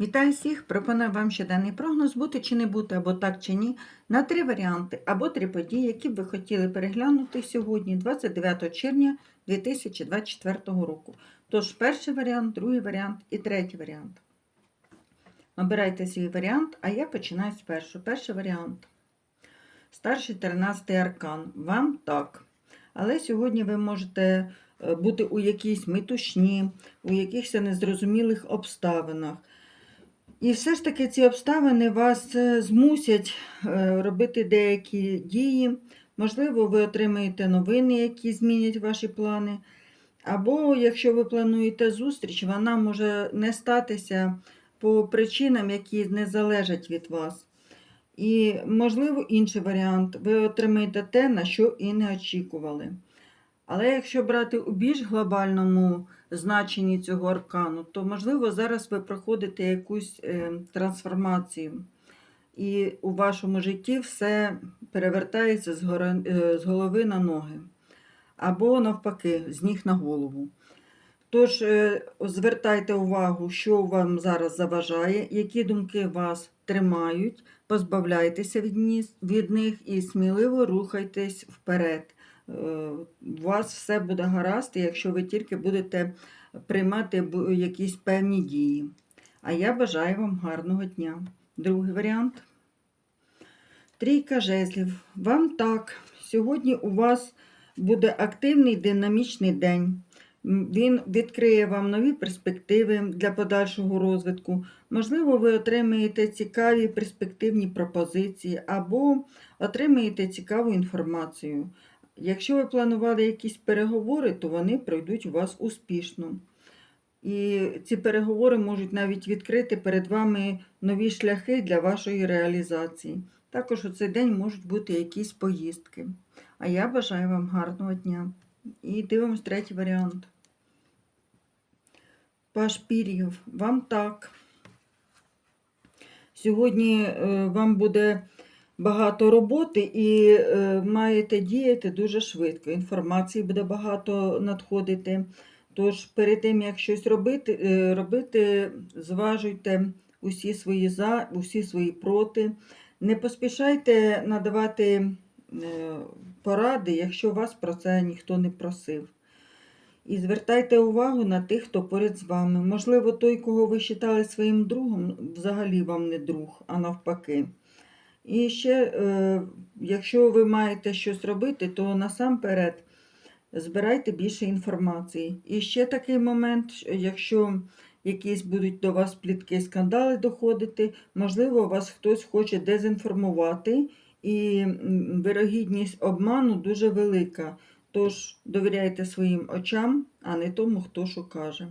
Вітаю всіх! Пропоную вам щоденний прогноз бути чи не бути, або так чи ні, на три варіанти або три події, які б ви хотіли переглянути сьогодні, 29 червня 2024 року. Тож, перший варіант, другий варіант і третій варіант. Обирайте свій варіант, а я починаю з першого. Перший варіант. Старший 13 аркан. Вам так. Але сьогодні ви можете е, бути у якійсь метушні, у якихось незрозумілих обставинах. І все ж таки ці обставини вас е, змусять е, робити деякі дії. Можливо, ви отримаєте новини, які змінять ваші плани. Або, якщо ви плануєте зустріч, вона може не статися по причинам, які не залежать від вас. І, можливо, інший варіант. Ви отримаєте те, на що і не очікували. Але якщо брати у більш глобальному значенні цього аркану, то, можливо, зараз ви проходите якусь е, трансформацію. І у вашому житті все перевертається е, з голови на ноги. Або, навпаки, з ніг на голову. Тож, е, звертайте увагу, що вам зараз заважає, які думки вас тримають, позбавляйтеся від них і сміливо рухайтесь вперед. Е, У вас все буде гаразд, якщо ви тільки будете приймати якісь певні дії. А я бажаю вам гарного дня. Другий варіант. Трійка жезлів. Вам так. Сьогодні у вас буде активний динамічний день. Він відкриє вам нові перспективи для подальшого розвитку. Можливо, ви отримаєте цікаві перспективні пропозиції або отримаєте цікаву інформацію. Якщо ви планували якісь переговори, то вони пройдуть у вас успішно. І ці переговори можуть навіть відкрити перед вами нові шляхи для вашої реалізації. Також у цей день можуть бути якісь поїздки. А я бажаю вам гарного дня. І дивимось третій варіант. Паш пір'їв, вам так. Сьогодні е, вам буде багато роботи і е, маєте діяти дуже швидко. Інформації буде багато надходити. Тож перед тим, як щось робити, е, робити зважуйте усі свої за, усі свої проти. Не поспішайте надавати е, поради, якщо вас про це ніхто не просив. І звертайте увагу на тих, хто поряд з вами. Можливо, той, кого ви вважали своїм другом, взагалі вам не друг, а навпаки. І ще, е, якщо ви маєте щось робити, то насамперед збирайте більше інформації. І ще такий момент, якщо якісь будуть до вас плітки, скандали доходити, можливо, вас хтось хоче дезінформувати, і вирогідність обману дуже велика. Тож довіряйте своїм очам, а не тому, хто що каже.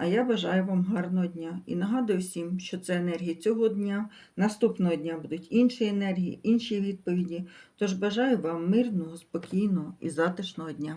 А я бажаю вам гарного дня і нагадую всім, що це енергії цього дня, наступного дня будуть інші енергії, інші відповіді. Тож бажаю вам мирного, спокійного і затишного дня.